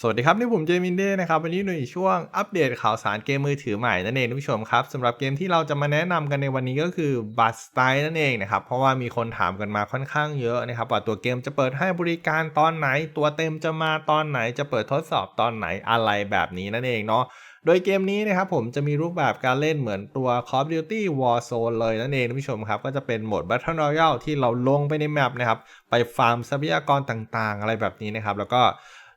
สวัสดีครับ นี่ผมเจมินเด้นะครับ วันนี้ในช่วงอัปเดตข่าวสารเกมมือถือใหม่นั่นเองท่านผู้ชมครับสำหรับเกมที่เราจะมาแนะนำกันในวันนี้ก็คือบัสไตนั่นเองนะครับ เพราะว่ามีคนถามกันมาค่อนข้างเยอะนะครับ ว่าตัวเกมจะเปิดให้บริการตอนไหน ตัวเต็มจะมาตอนไหน จะเปิดทดสอบตอนไหนอะไรแบบนี้นั่นเองเนาะโดยเกมนี้นะครับผมจะมีรูปแบบการเล่นเหมือนตัว Call of Duty Warzone เลยนั่นเองท่านผู้ชมครับก็จะเป็นโหมด Battle Royale ที่เราลงไปในแมปนะครับไปฟาร์มทรัพยากรต่างๆ อะไรแบบนี้นะครับแล้วก็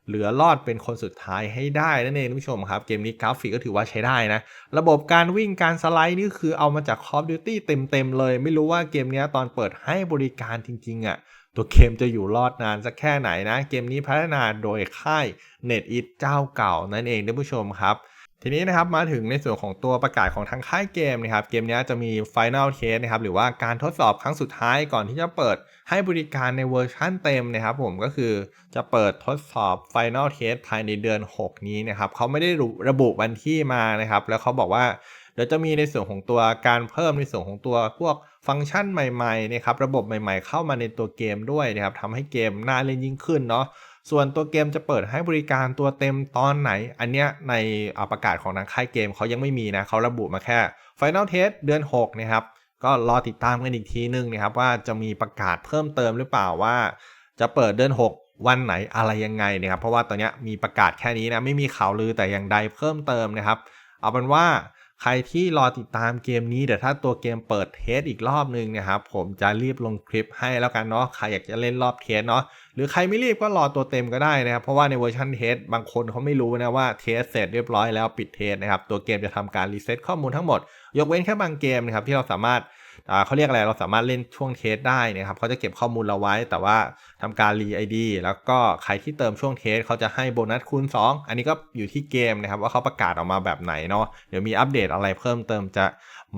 เหลือรอดเป็นคนสุดท้ายให้ได้นั่นเองท่านผู้ชมครับเกมนี้กราฟิกก็ถือว่าใช้ได้นะ ระบบการวิ่งการสไลด์นี่คือเอามาจาก Call of Duty เต็มๆเลย ไม่รู้ว่าเกมนี้ตอนเปิดให้บริการจริงๆอะ่ะตัวเกมจะอยู่รอดนานสักแค่ไหนนะ เกมนี้พัฒนาโดยค่าย NetEase เจ้าเก่านั่นเองท่านผู้ชมครับ ทีนี้นะครับมาถึงในส่วนของตัวประกาศของทางค่ายเกมนะครับเกมนี้จะมี Final Test นะครับหรือว่าการทดสอบครั้งสุดท้ายก่อนที่จะเปิดให้บริการในเวอร์ชั่นเต็มนะครับผมก็คือจะเปิดทดสอบ Final Test ภายในเดือน 6 นี้นะครับเขาไม่ได้ระบุวันที่มานะครับแล้วเขาบอกว่า เดี๋ยวจะมีในส่วนของตัวการเพิ่มในส่วนของตัวพวกฟังก์ชันใหม่ๆนะครับระบบใหม่ๆ เข้ามาในตัวเกมด้วยนะครับทำให้เกมน่าเล่นยิ่งขึ้นเนาะส่วนตัวเกมจะเปิดให้บริการตัวเต็มตอนไหน อันเนี้ยในประกาศของทางค่ายเกมเขายังไม่มีนะเขาระบุมาแค่ Final Test เดือน 6 นะครับ ก็รอติดตามกันอีกทีนึงนะครับ ว่าจะมีประกาศเพิ่มเติมหรือเปล่าว่า จะเปิดเดือน 6 วันไหนอะไรยังไงนะครับ เพราะว่าตอนนี้มีประกาศแค่นี้นะไม่มีข่าวลือแต่อย่างใดเพิ่มเติมนะครับ เอาเป็นว่า ใครที่รอติดตามเกมนี้เดี๋ยวถ้าตัวเกมเปิดเทสอีกรอบนึงนะครับผมจะรีบลงคลิปให้แล้วกันเนาะใครอยากจะเล่นรอบเทสเนาะหรือใครไม่รีบก็รอตัวเต็มก็ได้นะครับเพราะว่าในเวอร์ชันเทสบางคนเขาไม่รู้นะว่าเทสเสร็จเรียบร้อยแล้วปิดเทสนะครับตัวเกมจะทำการรีเซ็ตข้อมูลทั้งหมด ยกเว้นแค่บางเกมนะครับที่เราสามารถ เขาเรียกอะไรเราสามารถเล่นช่วงเทสได้นะครับเขาจะเก็บข้อมูลเราไว้ แต่ว่าทำการรีไอดีแล้วก็ใครที่เติมช่วงเทสเขาจะให้โบนัสคูณ 2 อันนี้ก็อยู่ที่เกมนะครับ ว่าเขาประกาศออกมาแบบไหนเนาะเดี๋ยวมีอัปเดตอะไรเพิ่มเติมจะ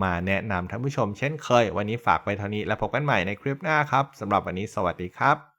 มาแนะนำท่านผู้ชมเช่นเคย วันนี้ฝากไปเท่านี้แล้วพบกันใหม่ในคลิปหน้าครับสำหรับวันนี้สวัสดีครับ